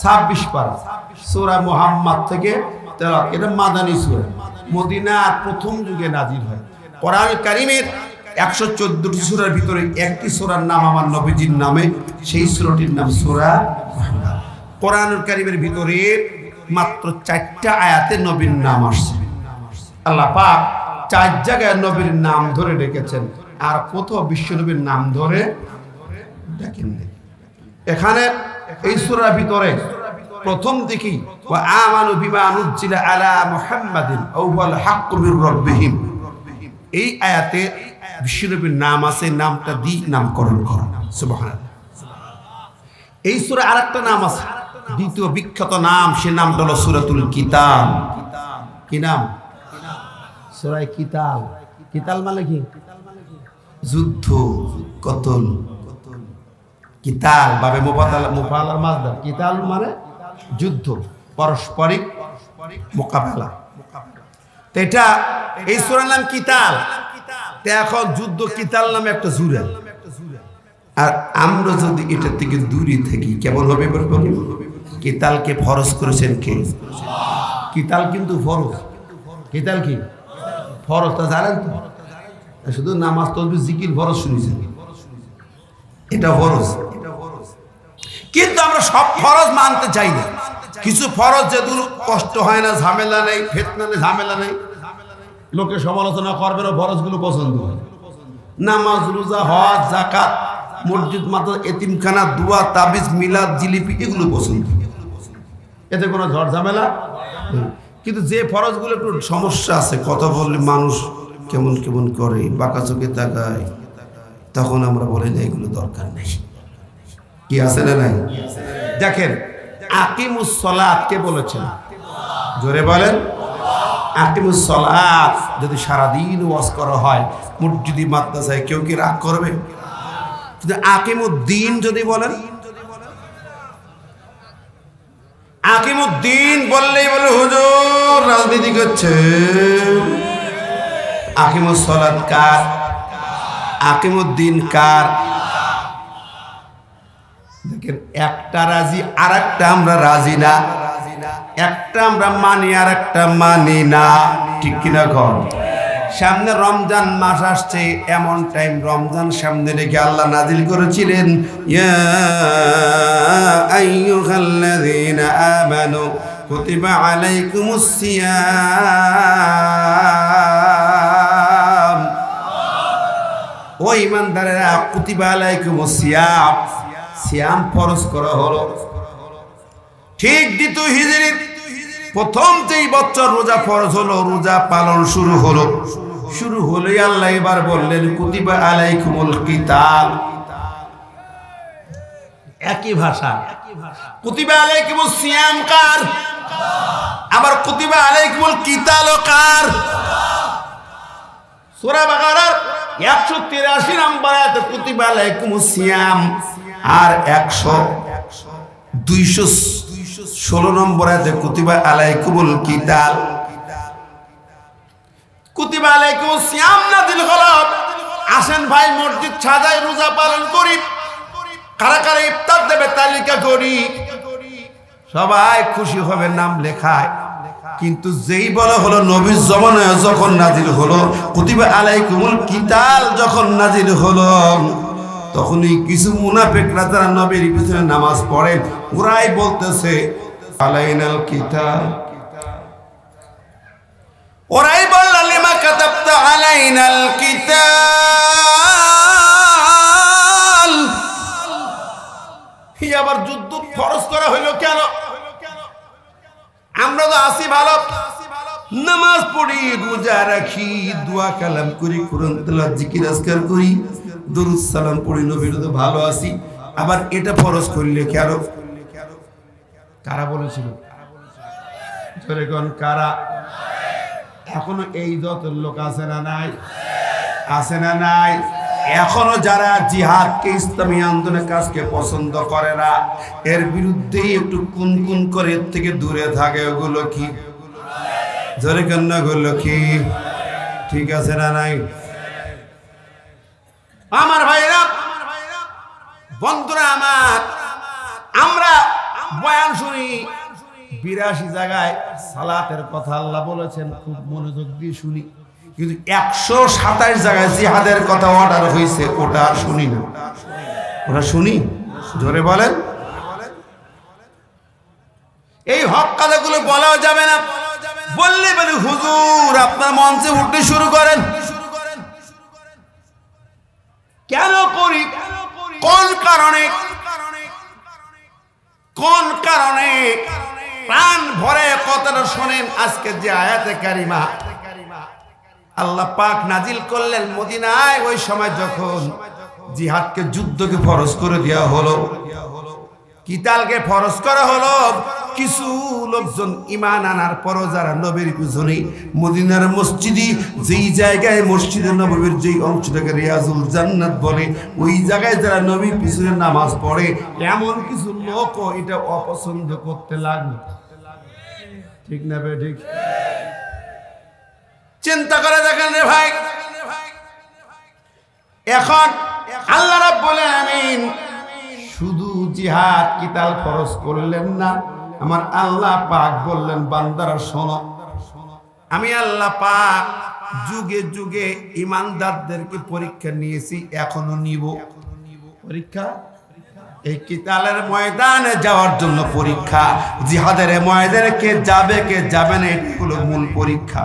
ছাব্বিশ পারা। সুরা মোহাম্মদ থেকে। এটা মাদানী সুরা। মদিনার প্রথম যুগে নাজির হয়। কোরআন কারিমের একশো চোদ্দটি সুরার ভিতরে একটি সুরার নাম আমার নবীজির নামে। সেই সুরাটির নাম সুরা কারিমের ভিতরে মাত্র চারটা আয়াতে নবীর নাম আসছে। আল্লাহ পাক চার জায়গায় নবীর নাম ধরে ডেকেছেন। আর কোথাও বিশ্বনবীর নাম ধরে দেখেননি এখানে এই সূরার ভিতরে প্রথম ওয়া আমানু বিমা নুজিলা আলা মুহাম্মাদিন আউয়াল হাক্কু মির রাব্বিহিম। এই আয়াতে বিশ্বনবীর নাম আছে, নামটা দি নামকরণ করা। সুবহানাল্লাহ। এই সূরা আরেকটা নাম আছে, দ্বিতীয় বিখ্যাত নাম, সে নামটা হলো সূরাতুল কিতাব কি নাম? সূরায়ে কিতাল। কিতাল মানে কি? যুদ্ধ, কতল। কিতাল, বাবে মুফালার মাজদার কিতাল মানে যুদ্ধ, পারস্পরিক মোকাবেলা। তো এটা, এই সূরার নাম কিতাল। তো এখন যুদ্ধ কিতাল নামে একটা জুরা আর আমরা যদি এটা থেকে দূরে থাকি, কেমন হবে কিতালকে ফরজ করেছেন কে? কিতাল কিন্তু ফরজ। কিতাল কি? ফরজ তা জানেন তো। শুধু নামাজ তসবি জিকির ফরজ শুনেছেন। এটা ফরজ। কিন্তু আমরা সব ফরজ মানতে চাই না। কিছু ফরজ যেগুলো কষ্ট হয় না, ঝামেলা নেই, ফেতনা নেই, ঝামেলা নেই। লোকে সমালোচনা করবে না, ফরজগুলো পছন্দ হয়। নামাজ, রোজা, হজ জাকাত মসজিদ মাত্র এতিমখানা, দুয়া, তাবিজ, মিলাদ, জিলিপি, এগুলো পছন্দ। এতে কোনো ঝড় ঝামেলা কিন্তু যে ফরজগুলো একটু সমস্যা আছে, কথা বললে মানুষ কেমন কেমন করে, বাঁকা চোখে তাকায়, তখন আমরা বলি না, এগুলো দরকার নেই। কি আছে না নাই? দেখেন আকিমুস সলাত কে বলেছেন। জোরে বলেন। আকিমুস সলাত যদি সারাদিন ওয়াজ করা হয়, মসজিদি মাদ্রাসায় কেউ কি রাগ করবে? আকিমুদ্দিন যদি বলেন। আকিমুদ্দিন বললেই বলে, হুজুর, রাজনীতি করছে। আকিমুস সলাত কার? আকিমুদ্দিন কার? দেখেন, একটা রাজি আর একটা আমরা রাজি না। একটা আমরা মানি আর একটা মানি না। ঠিক কিনা কর সামনে রমজান মাস আসছে, এমন টাইম রমজান সামনে রেখে আল্লাহ নাজিল করেছিলেন আমানু কুতিবা আলাইকুমুস ও ইমানদারেরা কুতিবা আলাইকুমুস সিয়াম। সিয়াম ফরজ করা হলো। ঠিক দ্বিতীয় হিজরির প্রথম যেই বছর রোজা ফরজ হলো, রোজা পালন শুরু হলো। শুরু হলেই আল্লাহ এবার বললেন, কুতিবা আলাইকুমুল কিতাব একই ভাষা। কুতিবা আলাইকুমুস সিয়াম কার? আবার কুতিবা আলাইকুমুল কিতাল কার? সূরা বাকারার 183 নম্বর আয়াতে কুতিবা আলাইকুমুস সিয়াম। আর 100 200 ষোলো নম্বর আয়াতে কুতিবা আলাইকুমুল কিতাল। কুতিবা আলাইকুম সিয়াম নাজিল হলো আসেন ভাই মসজিদ সাজাই রোজা পালন করি। কারা কারা ইফতার দেবে তালিকা করি। সবাই খুশি হবে নাম লেখায়। কিন্তু যেই বলা হলো নবীর জমানায় যখন নাজিল হলো, কুতিবা আলাইকুমুল কিতাল যখন নাজিল হলো তখনই কিছু মুনাফেকরা যারা নবীর পিছনে নামাজ পড়ে, ওরাই বলতেছে, আলাইনাল কিতাব ওরাই বলল, লিমা কাতাবতা আলাইনাল কিতাল? এই আবার যুদ্ধ ফরজ করা হইল কেন? আমরা তো আসি ভালো। নামাজ পড়ি, রোজা রাখি, দোয়া কালাম করি, কোরআন তেলাওয়াত, জিকির আজকার করি। দরুদ সালাম পড়ি, নবীর তো ভালো আছি। আবার এটা ফরজ করলে কেন কারা বলেছিল? কারা? এখনও এই যত লোক আছে না নাই? আছে না নাই? এখনও যারা জিহাদকে, ইসলামী আন্দোলনের কাজকে পছন্দ করে না, এর বিরুদ্ধেই একটু কুন কুন করে এর থেকে দূরে থাকে ওগুলো কি? জোরে কন্যা গুলো কি? ঠিক আছে না নাই? আমার ভাইরা বন্ধুরা আমার, আমরা বয়ান শুনি, বিরাশি জায়গায় সালাতের কথা আল্লাহ বলেছেন, খুব মনোযোগ দিয়ে শুনি। কিন্তু একশো সাতাশ জায়গায় জিহাদের কথা অর্ডার হয়েছে, ওটা শুনি না। ওটা শুনি? জোরে বলেন। এই হক কথাগুলো বলাও যাবে না। বললে বলে হুজুর, আপনার মঞ্চে উঠতে শুরু করেন। শোনেন আজকে যে আয়াতে কারিমা আল্লাহ পাক নাজিল করলেন মদিনায়, ওই সময় যখন জিহাদকে যুদ্ধকে ফরজ করে দেওয়া হলো কিতালকে ফরজ করা হলো? কিছু লোকজন ইমান আনার পরও যারা নবীর পিছনে মদিনার মসজিদি যেই জায়গায় মসজিদে নবীর যেই অংশটাকে রিয়াজুল জান্নাত বলে, ওই জায়গায় যারা নবীর পিছনে নামাজ পড়ে, এমন কিছু লোকও এটা অপছন্দ করতে লাগল। ঠিক না বে ঠিক। চিন্তা করে দেখেন রে ভাই। এখন আল্লাহ রাব্বুল আমিন শুধু জিহাদ কিতাল খরচ করলেন না? আমার আল্লাহ পাক বললেন বান্দারা শোনো। আমি আল্লাহ পাক যুগে যুগে ইমানদারদেরকে পরীক্ষা নিয়েছি এখনও নিব। পরীক্ষা? এই কিতালের ময়দানে যাওয়ার জন্য পরীক্ষা। জিহাদের ময়দানে কে যাবে কে যাবে না এটি হলো মূল পরীক্ষা।